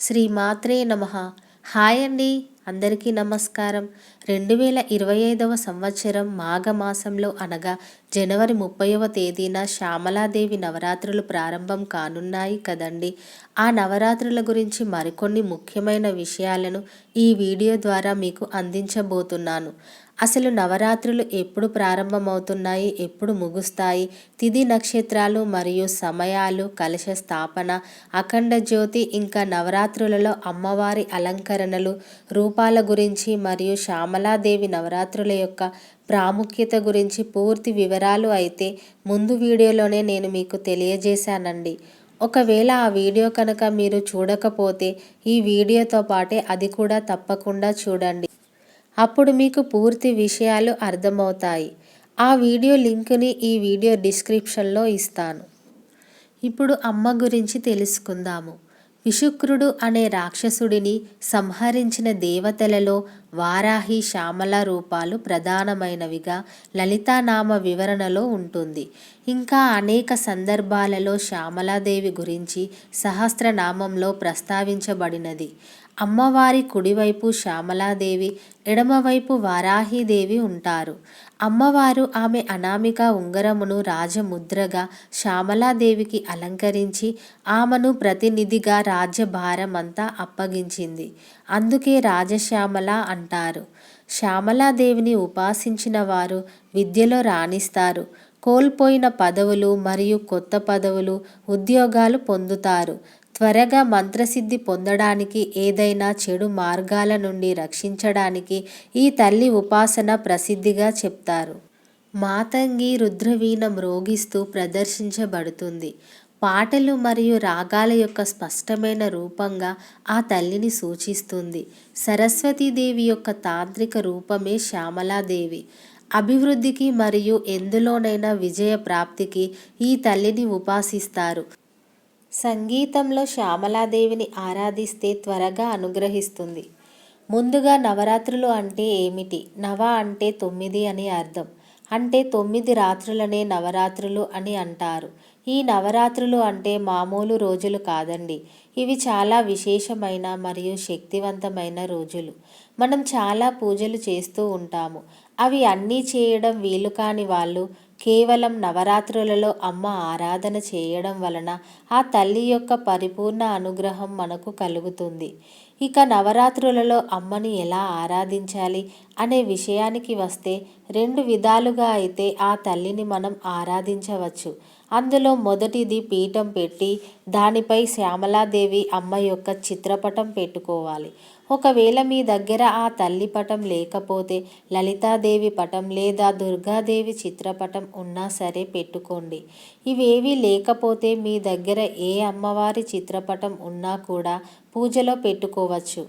శ్రీ మాత్రే నమ. హాయ్ అండి అందరికీ నమస్కారం. రెండు వేల ఇరవై ఐదవ సంవత్సరం మాఘమాసంలో అనగా జనవరి ముప్పైవ తేదీన శ్యామలాదేవి నవరాత్రులు ప్రారంభం కానున్నాయి కదండి. ఆ నవరాత్రుల గురించి మరికొన్ని ముఖ్యమైన విషయాలను ఈ వీడియో ద్వారా మీకు అందించబోతున్నాను. అసలు నవరాత్రులు ఎప్పుడు ప్రారంభమవుతున్నాయి? ఎప్పుడు ముగుస్తాయి? తిథి నక్షత్రాలు మరియు సమయాలు కలశ స్థాపన అఖండ జ్యోతి ఇంకా నవరాత్రులలో అమ్మవారి అలంకరణలు రూపాల గురించి మరియు శ్యామలాదేవి నవరాత్రుల యొక్క ప్రాముఖ్యత గురించి పూర్తి వివరాలు అయితే ముందు వీడియోలోనే నేను మీకు తెలియజేశానండి. ఒకవేళ ఆ వీడియో కనుక మీరు చూడకపోతే ఈ వీడియోతో పాటే అది కూడా తప్పకుండా చూడండి. అప్పుడు మీకు పూర్తి విషయాలు అర్థమవుతాయి. ఆ వీడియో లింక్ని ఈ వీడియో డిస్క్రిప్షన్లో ఇస్తాను. ఇప్పుడు అమ్మ గురించి తెలుసుకుందాము. విశుక్రుడు అనే రాక్షసుడిని సంహరించిన దేవతలలో వారాహి శ్యామల రూపాలు ప్రధానమైనవిగా లలితానామ వివరణలో ఉంటుంది. ఇంకా అనేక సందర్భాలలో శ్యామలాదేవి గురించి సహస్రనామంలో ప్రస్తావించబడినది. అమ్మవారి కుడివైపు శ్యామలాదేవి ఎడమవైపు వారాహిదేవి ఉంటారు. అమ్మవారు ఆమె అనామిక ఉంగరమును రాజముద్రగా శ్యామలాదేవికి అలంకరించి ఆమెను ప్రతినిధిగా రాజ్యభారమంతా అప్పగించింది. అందుకే రాజశ్యామల అంటారు. శ్యామలాదేవిని ఉపాసించిన వారు విద్యలో రాణిస్తారు. కోల్పోయిన పదవులు మరియు కొత్త పదవులు ఉద్యోగాలు పొందుతారు. త్వరగా మంత్రసిద్ధి పొందడానికి ఏదైనా చెడు మార్గాల నుండి రక్షించడానికి ఈ తల్లి ఉపాసన ప్రసిద్ధిగా చెప్తారు. మాతంగి రుద్రవీణ మ్రోగిస్తూ ప్రదర్శించబడుతుంది. పాటలు మరియు రాగాల యొక్క స్పష్టమైన రూపంగా ఆ తల్లిని సూచిస్తుంది. సరస్వతీదేవి యొక్క తాంత్రిక రూపమే శ్యామలాదేవి. అభివృద్ధికి మరియు ఎందులోనైనా విజయ ప్రాప్తికి ఈ తల్లిని ఉపాసిస్తారు. సంగీతంలో శ్యామలాదేవిని ఆరాధిస్తే త్వరగా అనుగ్రహిస్తుంది. ముందుగా నవరాత్రులు అంటే ఏమిటి? నవ అంటే తొమ్మిది అని అర్థం. అంటే తొమ్మిది రాత్రులనే నవరాత్రులు అని అంటారు. ఈ నవరాత్రులు అంటే మామూలు రోజులు కాదండి. ఇవి చాలా విశేషమైన మరియు శక్తివంతమైన రోజులు. మనం చాలా పూజలు చేస్తూ ఉంటాము. అవి అన్నీ చేయడం వీలు కాని వాళ్ళు కేవలం నవరాత్రులలో అమ్మ ఆరాధన చేయడం వలన ఆ తల్లి యొక్క పరిపూర్ణ అనుగ్రహం మనకు కలుగుతుంది. ఇక నవరాత్రులలో అమ్మని ఎలా ఆరాధించాలి అనే విషయానికి వస్తే రెండు విధాలుగా అయితే ఆ తల్లిని మనం ఆరాధించవచ్చు. అందులో మొదటిది పీఠం పెట్టి దానిపై శ్యామలాదేవి అమ్మ యొక్క చిత్రపటం పెట్టుకోవాలి. ఒకవేళ మీ దగ్గర ఆ తల్లి పటం లేకపోతే లలితాదేవి పటం లేదా దుర్గాదేవి చిత్రపటం ఉన్నా సరే పెట్టుకోండి. ఇవేవి లేకపోతే మీ దగ్గర ఏ అమ్మవారి చిత్రపటం ఉన్నా కూడా పూజలో పెట్టుకోవచ్చు.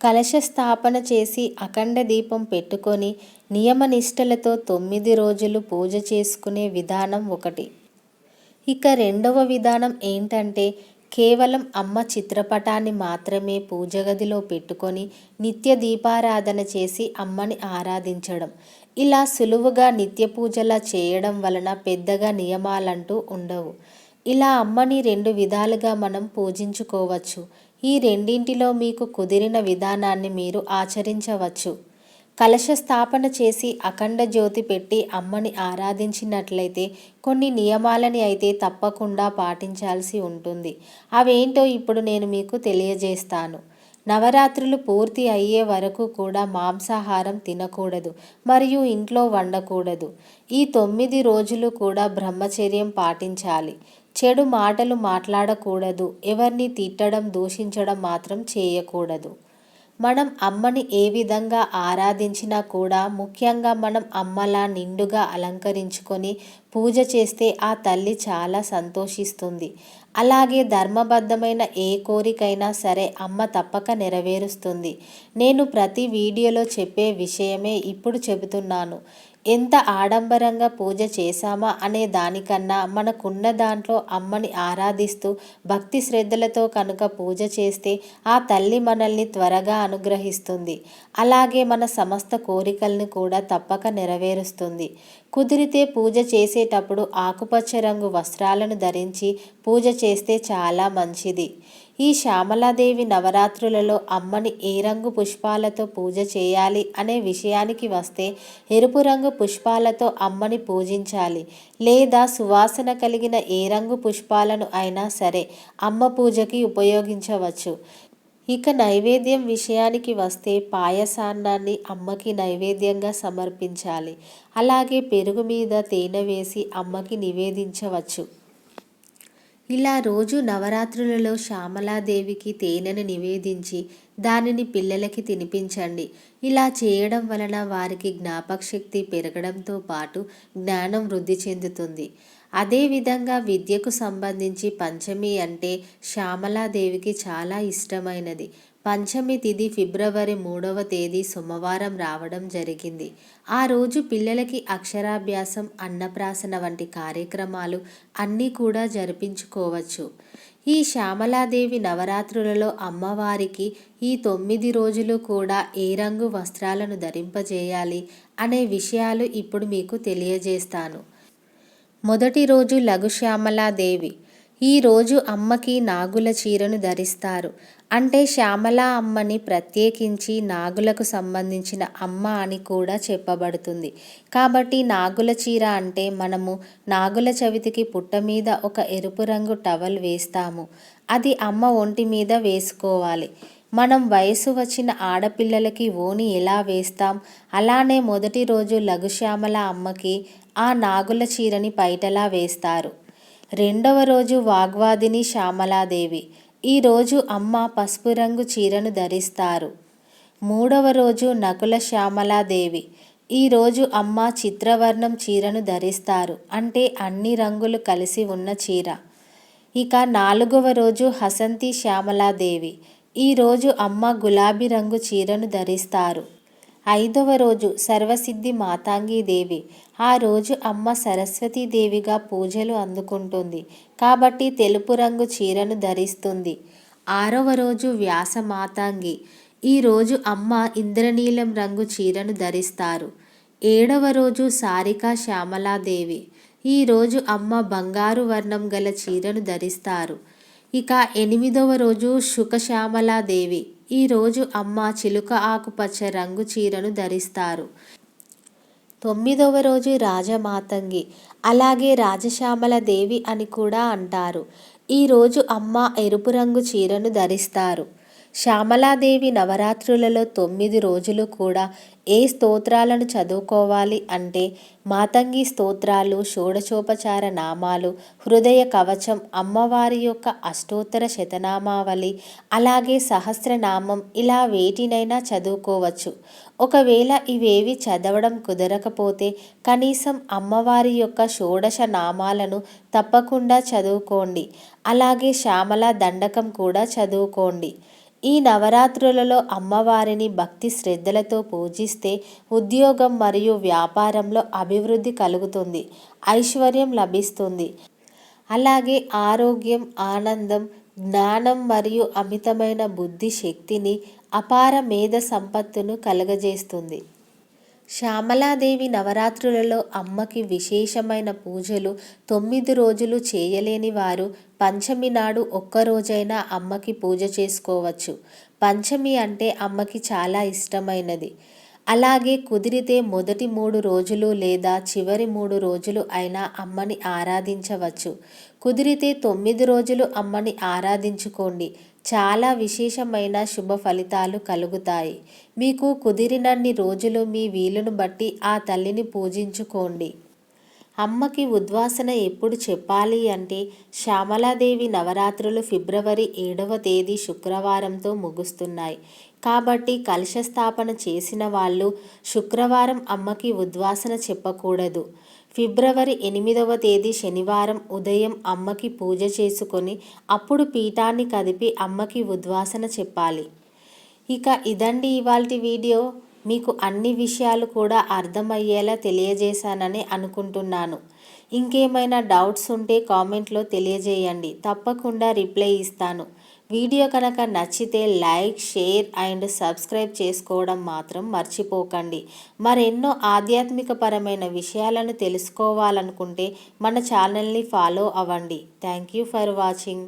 కలశ స్థాపన చేసి అఖండ దీపం పెట్టుకొని నియమనిష్టలతో తొమ్మిది రోజులు పూజ చేసుకునే విధానం ఒకటి. ఇక రెండవ విధానం ఏంటంటే కేవలం అమ్మ చిత్రపటాన్ని మాత్రమే పూజగదిలో పెట్టుకొని నిత్య దీపారాధన చేసి అమ్మని ఆరాధించడం. ఇలా సులువుగా నిత్య పూజలా చేయడం వలన పెద్దగా నియమాలంటూ ఉండవు. ఇలా అమ్మని రెండు విధాలుగా మనం పూజించుకోవచ్చు. ఈ రెండింటిలో మీకు కుదిరిన విధానాన్ని మీరు ఆచరించవచ్చు. కలశ స్థాపన చేసి అఖండ జ్యోతి పెట్టి అమ్మని ఆరాధించినట్లయితే కొన్ని నియమాలని అయితే తప్పకుండా పాటించాల్సి ఉంటుంది. అవేంటో ఇప్పుడు నేను మీకు తెలియజేస్తాను. నవరాత్రులు పూర్తి అయ్యే వరకు కూడా మాంసాహారం తినకూడదు మరియు ఇంట్లో వండకూడదు. ఈ తొమ్మిది రోజులు కూడా బ్రహ్మచర్యం పాటించాలి. చెడు మాటలు మాట్లాడకూడదు. ఎవరిని తిట్టడం దూషించడం మాత్రం చేయకూడదు. మనం అమ్మని ఏ విధంగా ఆరాధించినా కూడా ముఖ్యంగా మనం అమ్మలా నిండుగా అలంకరించుకొని పూజ చేస్తే ఆ తల్లి చాలా సంతోషిస్తుంది. అలాగే ధర్మబద్ధమైన ఏ కోరికైనా సరే అమ్మ తప్పక నెరవేరుస్తుంది. నేను ప్రతి వీడియోలో చెప్పే విషయమే ఇప్పుడు చెబుతున్నాను. ఎంత ఆడంబరంగా పూజ చేశామా అనే దానికన్నా మనకున్న దాంట్లో అమ్మని ఆరాధిస్తూ భక్తి శ్రద్ధలతో కనుక పూజ చేస్తే ఆ తల్లి మనల్ని త్వరగా అనుగ్రహిస్తుంది. అలాగే మన సమస్త కోరికల్ని కూడా తప్పక నెరవేరుస్తుంది. కుదిరితే పూజ చేసేటప్పుడు ఆకుపచ్చ రంగు వస్త్రాలను ధరించి పూజ చేస్తే చాలా మంచిది. ఈ శ్యామలాదేవి నవరాత్రులలో అమ్మని ఏ రంగు పుష్పాలతో పూజ చేయాలి అనే విషయానికి వస్తే ఎరుపు రంగు పుష్పాలతో అమ్మని పూజించాలి. లేదా సువాసన కలిగిన ఏ రంగు పుష్పాలను అయినా సరే అమ్మ పూజకి ఉపయోగించవచ్చు. ఇక నైవేద్యం విషయానికి వస్తే పాయసాన్నాన్ని అమ్మకి నైవేద్యంగా సమర్పించాలి. అలాగే పెరుగు మీద తేనె వేసి అమ్మకి నివేదించవచ్చు. ఇలా రోజు నవరాత్రులలో శ్యామలాదేవికి తేనెను నివేదించి దానిని పిల్లలకి తినిపించండి. ఇలా చేయడం వలన వారికి జ్ఞాపకశక్తి పెరగడంతో పాటు జ్ఞానం వృద్ధి చెందుతుంది. అదేవిధంగా విద్యకు సంబంధించి పంచమి అంటే శ్యామలాదేవికి చాలా ఇష్టమైనది. పంచమి తిథి ఫిబ్రవరి మూడవ తేదీ సోమవారం రావడం జరిగింది. ఆ రోజు పిల్లలకి అక్షరాభ్యాసం అన్నప్రాసన వంటి కార్యక్రమాలు అన్నీ కూడా జరిపించుకోవచ్చు. ఈ శ్యామలాదేవి నవరాత్రులలో అమ్మవారికి ఈ తొమ్మిది రోజులు కూడా ఏ రంగు వస్త్రాలను ధరింపజేయాలి అనే విషయాలు ఇప్పుడు మీకు తెలియజేస్తాను. మొదటి రోజు లఘుశ్యామలాదేవి ఈరోజు అమ్మకి నాగుల చీరను ధరిస్తారు. అంటే శ్యామల అమ్మని ప్రత్యేకించి నాగులకు సంబంధించిన అమ్మ అని కూడా చెప్పబడుతుంది. కాబట్టి నాగుల చీర అంటే మనము నాగుల చవితికి పుట్ట మీద ఒక ఎరుపు రంగు టవల్ వేస్తాము. అది అమ్మ ఒంటి మీద వేసుకోవాలి. మనం వయసు వచ్చిన ఆడపిల్లలకి ఓని ఎలా వేస్తాం? అలానే మొదటి రోజు లఘుశ్యామల అమ్మకి ఆ నాగుల చీరని పైటలా వేస్తారు. రెండవ రోజు వాగ్వాదిని శ్యామలాదేవి. ఈరోజు అమ్మ పసుపు రంగు చీరను ధరిస్తారు. మూడవ రోజు నకుల శ్యామలాదేవి. ఈరోజు అమ్మ చిత్రవర్ణం చీరను ధరిస్తారు. అంటే అన్ని రంగులు కలిసి ఉన్న చీర. ఇక నాలుగవ రోజు హసంతి శ్యామలాదేవి. ఈరోజు అమ్మ గులాబీ రంగు చీరను ధరిస్తారు. ఐదవ రోజు సర్వసిద్ధి మాతాంగీదేవి ఆ రోజు అమ్మ సరస్వతీదేవిగా పూజలు అందుకుంటుంది. కాబట్టి తెలుపు రంగు చీరను ధరిస్తుంది. ఆరవ రోజు వ్యాస మాతాంగి. ఈరోజు అమ్మ ఇంద్రనీలం రంగు చీరను ధరిస్తారు. ఏడవ రోజు సారికా శ్యామలాదేవి ఈరోజు అమ్మ బంగారు వర్ణం గల చీరను ధరిస్తారు. ఇక ఎనిమిదవ రోజు శుకశ్యామలాదేవి ఈరోజు అమ్మ చిలుక ఆకుపచ్చ రంగు చీరను ధరిస్తారు. తొమ్మిదవ రోజు రాజమాతంగి. అలాగే రాజశ్యామల దేవి అని కూడా అంటారు. ఈరోజు అమ్మ ఎరుపు రంగు చీరను ధరిస్తారు. శ్యామలాదేవి నవరాత్రులలో తొమ్మిది రోజులు కూడా ఏ స్తోత్రాలను చదువుకోవాలి అంటే మాతంగి స్తోత్రాలు షోడశోపచార నామాలు హృదయ కవచం అమ్మవారి యొక్క అష్టోత్తర శతనామావళి అలాగే సహస్రనామం ఇలా వేటినైనా చదువుకోవచ్చు. ఒకవేళ ఇవేవి చదవడం కుదరకపోతే కనీసం అమ్మవారి యొక్క షోడశ నామాలను తప్పకుండా చదువుకోండి. అలాగే శ్యామల దండకం కూడా చదువుకోండి. ఈ నవరాత్రులలో అమ్మవారిని భక్తి శ్రద్ధలతో పూజిస్తే ఉద్యోగం మరియు వ్యాపారంలో అభివృద్ధి కలుగుతుంది ఐశ్వర్యం లభిస్తుంది. అలాగే ఆరోగ్యం ఆనందం జ్ఞానం మరియు అమితమైన బుద్ధి శక్తిని అపార మేధ సంపత్తును కలుగజేస్తుంది. శ్యామలాదేవి నవరాత్రులలో అమ్మకి విశేషమైన పూజలు తొమ్మిది రోజులు చేయలేని వారు పంచమి నాడు ఒక్కరోజైనా అమ్మకి పూజ చేసుకోవచ్చు. పంచమి అంటే అమ్మకి చాలా ఇష్టమైనది. అలాగే కుదిరితే మొదటి మూడు రోజులు లేదా చివరి మూడు రోజులు అయినా అమ్మని ఆరాధించవచ్చు. కుదిరితే తొమ్మిది రోజులు అమ్మని ఆరాధించుకోండి. చాలా విశేషమైన శుభ ఫలితాలు కలుగుతాయి. మీకు కుదిరినన్ని రోజులు మీ వీలును బట్టి ఆ తల్లిని పూజించుకోండి. అమ్మకి ఉద్వాసన ఎప్పుడు చెప్పాలి అంటే శ్యామలాదేవి నవరాత్రులు ఫిబ్రవరి ఏడవ తేదీ శుక్రవారంతో ముగుస్తున్నాయి. కాబట్టి కలశ స్థాపన చేసిన వాళ్ళు శుక్రవారం అమ్మకి ఉద్వాసన చెప్పకూడదు. ఫిబ్రవరి ఎనిమిదవ తేదీ శనివారం ఉదయం అమ్మకి పూజ చేసుకొని అప్పుడు పీఠాన్ని కదిపి అమ్మకి ఉద్వాసన చెప్పాలి. ఇక ఇదండి ఇవాల్టి వీడియో. మీకు అన్ని విషయాలు కూడా అర్థమయ్యేలా తెలియజేశానని అనుకుంటున్నాను. ఇంకేమైనా డౌట్స్ ఉంటే కామెంట్లో తెలియజేయండి. తప్పకుండా రిప్లై ఇస్తాను. వీడియో కనుక నచ్చితే లైక్ షేర్ అండ్ సబ్స్క్రైబ్ చేసుకోవడం మాత్రం మర్చిపోకండి. మరెన్నో ఆధ్యాత్మిక పరమైన విషయాలను తెలుసుకోవాలనుకుంటే మన ఛానల్ని ఫాలో అవ్వండి. Thank you for watching.